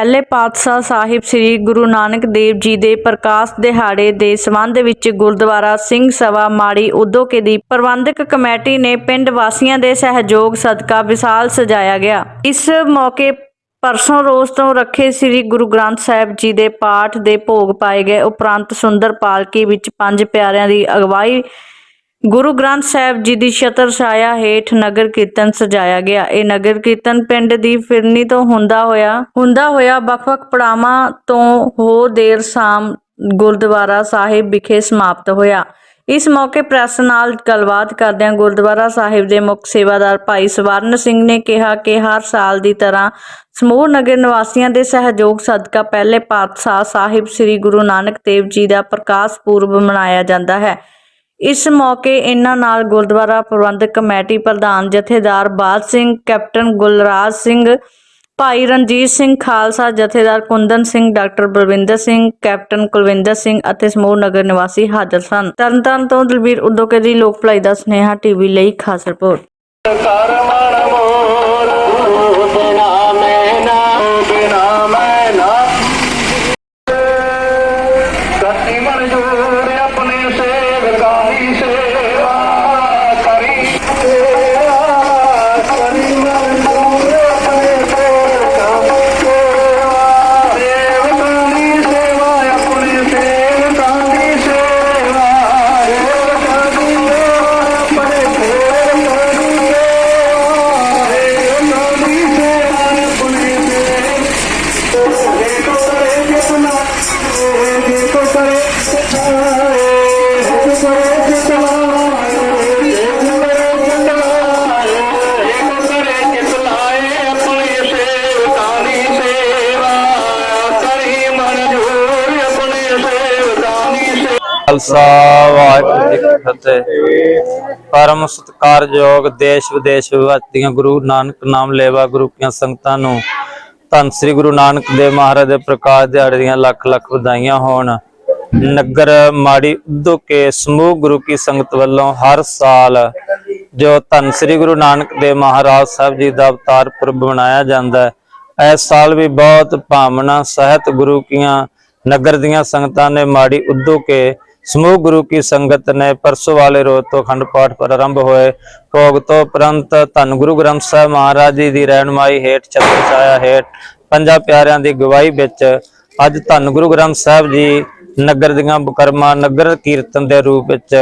ਪਹਿਲੇ ਪਾਤਸ਼ਾਹ ਸਾਹਿਬ ਸ੍ਰੀ ਗੁਰੂ ਨਾਨਕ ਦੇਵ ਜੀ ਦੇ ਪ੍ਰਕਾਸ਼ ਦਿਹਾੜੇ ਦੇ ਸੰਬੰਧ ਵਿੱਚ ਗੁਰਦੁਆਰਾ ਸਿੰਘ ਸਭਾ ਮਾੜੀ ਉਦੋਕੇ ਦੀ ਪ੍ਰਬੰਧਕ ਕਮੇਟੀ ਨੇ ਪਿੰਡ ਵਾਸੀਆਂ ਦੇ ਸਹਿਯੋਗ ਸਦਕਾ ਵਿਸ਼ਾਲ ਸਜਾਇਆ ਗਿਆ। ਇਸ ਮੌਕੇ ਪਰਸੋਂ ਰੋਜ਼ ਤੋਂ ਰੱਖੇ ਸ੍ਰੀ ਗੁਰੂ ਗ੍ਰੰਥ ਸਾਹਿਬ ਜੀ ਦੇ ਪਾਠ ਦੇ ਭੋਗ ਪਾਏ ਗਏ। ਉਪਰੰਤ ਸੁੰਦਰ ਪਾਲਕੀ ਵਿੱਚ ਪੰਜ ਪਿਆਰਿਆਂ ਦੀ ਅਗਵਾਈ ਗੁਰੂ ਗ੍ਰੰਥ ਸਾਹਿਬ ਜੀ ਦੀ ਛਤਰ ਛਾਇਆ ਹੇਠ ਨਗਰ ਕੀਰਤਨ ਸਜਾਇਆ ਗਿਆ। ਇਹ ਨਗਰ ਕੀਰਤਨ ਪਿੰਡ ਦੀ ਫਿਰਨੀ ਤੋਂ ਹੁੰਦਾ ਹੋਇਆ ਹੁੰਦਾ ਹੋਇਆ ਵੱਖ-ਵੱਖ ਪੜਾਵਾਂ ਤੋਂ ਹੋ ਦੇਰ ਸ਼ਾਮ ਗੁਰਦੁਆਰਾ ਸਾਹਿਬ ਵਿਖੇ ਸਮਾਪਤ ਹੋਇਆ। ਇਸ ਮੌਕੇ ਪ੍ਰੈਸ ਨਾਲ ਗੱਲਬਾਤ ਕਰਦਿਆਂ ਗੁਰਦੁਆਰਾ ਸਾਹਿਬ ਦੇ ਮੁੱਖ ਸੇਵਾਦਾਰ ਭਾਈ ਸਵਰਨ ਸਿੰਘ ਨੇ ਕਿਹਾ ਕਿ ਹਰ ਸਾਲ ਦੀ ਤਰ੍ਹਾਂ ਸਮੂਹ ਨਗਰ ਨਿਵਾਸੀਆਂ ਦੇ ਸਹਿਯੋਗ ਸਦਕਾ ਪਹਿਲੇ ਪਾਤਸ਼ਾਹ ਸਾਹਿਬ ਸ੍ਰੀ ਗੁਰੂ ਨਾਨਕ ਦੇਵ ਜੀ ਦਾ ਪ੍ਰਕਾਸ਼ ਪੁਰਬ ਮਨਾਇਆ ਜਾਂਦਾ ਹੈ। ਇਸ ਮੌਕੇ ਇਹਨਾਂ ਨਾਲ ਗੁਰਦੁਆਰਾ ਪ੍ਰਬੰਧਕ ਕਮੇਟੀ ਪ੍ਰਧਾਨ ਜਥੇਦਾਰ ਬਾਦ ਸਿੰਘ, ਕੈਪਟਨ ਗੁਲਰਾਜ ਸਿੰਘ, ਭਾਈ ਰਣਜੀਤ ਸਿੰਘ ਖਾਲਸਾ, ਜਥੇਦਾਰ ਕੁੰਦਨ ਸਿੰਘ, ਡਾਕਟਰ ਬਲਵਿੰਦਰ ਸਿੰਘ, ਕੈਪਟਨ ਕੁਲਵਿੰਦਰ ਸਿੰਘ ਅਤੇ ਸਮੂਹ ਨਗਰ ਨਿਵਾਸੀ ਹਾਜ਼ਰ ਸਨ। ਤਰਨਤਾਰਨ ਤੋਂ ਦਲਬੀਰ ਉਦੋਕੇ ਦੀ ਲੋਕ ਭਲਾਈ ਦਾ ਸੁਨੇਹਾ, ਟੀਵੀ ਲਈ ਖਾਸ ਰਿਪੋਰਟ। ਕਰ ਖਾਲਸਾ, ਵਾਹਿਗੁਰੂ ਜੀ ਕੀ ਫਤਿਹ। ਪਰਮ ਸਤਿਕਾਰਯੋਗ ਦੇਸ਼ ਵਿਦੇਸ਼ ਵਿਵਾਦੀਆਂ ਗੁਰੂ ਨਾਨਕ ਨਾਮ ਲੈਵਾ ਗੁਰੂ ਕੀਆਂ ਸੰਗਤਾਂ ਨੂੰ ਧੰਨ ਸ੍ਰੀ ਗੁਰੂ ਨਾਨਕ ਦੇਵ ਮਹਾਰਾਜ ਦੇ ਪ੍ਰਕਾਸ਼ ਦਿਹਾੜੇ ਦੀਆਂ ਲੱਖ ਲੱਖ ਵਧਾਈਆਂ ਹੋਣ। ਨਗਰ ਮਾੜੀ ਉਦੋਂ ਕੇ ਸਮੂਹ ਗੁਰੂ ਕੀ ਸੰਗਤ ਵੱਲੋਂ ਹਰ ਸਾਲ ਜੋ ਧੰਨ ਸ੍ਰੀ ਗੁਰੂ ਨਾਨਕ ਦੇਵ ਮਹਾਰਾਜ ਸਾਹਿਬ ਜੀ ਦਾ ਅਵਤਾਰ ਪੁਰਬ ਮਨਾਇਆ ਜਾਂਦਾ ਹੈ। ਇਸ ਸਾਲ ਵੀ ਬਹੁਤ ਭਾਵਨਾ ਸਹਿਤ ਗੁਰੂ ਕੀਆਂ ਨਗਰ ਦੀਆਂ ਸੰਗਤਾਂ ਨੇ ਮਾੜੀ ਉਦੋਂ ਕੇ ਸਮੂਹ ਗੁਰੂ ਕੀ ਸੰਗਤ ਨੇ ਪਰਸੋਂ ਵਾਲੇ ਰੋਜ਼ ਤੋਂ ਅਖੰਡ ਪਾਠ ਪ੍ਰਾਰੰਭ ਹੋਏ। ਭੋਗ ਤੋਂ ਉਪਰੰਤ ਧੰਨ ਗੁਰੂ ਗ੍ਰੰਥ ਸਾਹਿਬ ਮਹਾਰਾਜ ਜੀ ਦੀ ਰਹਿਨਮਾਈ ਹੇਠ ਛਤਰ ਛਾਇਆ ਹੇਠ ਪੰਜਾਂ ਪਿਆਰਿਆਂ ਦੀ ਗਵਾਹੀ ਵਿੱਚ ਅੱਜ ਧੰਨ ਗੁਰੂ ਗ੍ਰੰਥ ਸਾਹਿਬ ਜੀ ਨਗਰ ਦੀਆਂ ਬਕਰਮਾ ਨਗਰ ਕੀਰਤਨ ਦੇ ਰੂਪ ਵਿੱਚ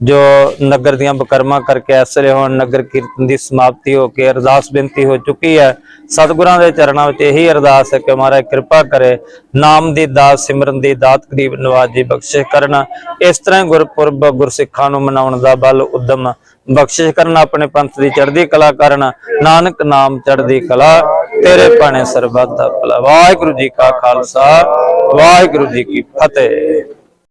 ਜੋ ਨਗਰ ਦੀਆਂ ਬਕਰਮਾ ਕਰਕੇ ਐਸਰੇ ਹੁਣ ਨਗਰ ਕੀਰਤਨ ਦੀ ਸਮਾਪਤੀ ਹੋ ਕੇ ਅਰਦਾਸ ਬੇਨਤੀ ਹੋ ਚੁੱਕੀ ਹੈ। ਸਤਿਗੁਰਾਂ ਦੇ ਚਰਨਾਂ ਵਿੱਚ ਇਹੀ ਅਰਦਾਸ ਹੈ ਕਿ ਮਹਾਰਾਜ ਕਿਰਪਾ ਕਰੇ, ਨਾਮ ਦੀ ਦਾਤ, ਸਿਮਰਨ ਦੀ ਦਾਤ, ਗਰੀਬ ਨਵਾਜੀ ਬਖਸ਼ਿਸ਼ ਕਰਨ। ਇਸ ਤਰ੍ਹਾਂ ਗੁਰਪੁਰਬ ਗੁਰਸਿੱਖਾਂ ਨੂੰ ਮਨਾਉਣ ਦਾ ਬਲ ਉਦਮ ਬਖਸ਼ਿਸ਼ ਕਰਨ, ਆਪਣੇ ਪੰਥ ਦੀ ਚੜ੍ਹਦੀ ਕਲਾ ਕਰਨ। ਨਾਨਕ ਨਾਮ ਚੜ੍ਹਦੀ ਕਲਾ, ਤੇਰੇ ਭਾਣੇ ਸਰਬੱਤ ਦਾ ਭਲਾ। ਵਾਹਿਗੁਰੂ ਜੀ ਕਾ ਖਾਲਸਾ, ਵਾਹਿਗੁਰੂ ਜੀ ਕੀ ਫਤਿਹ।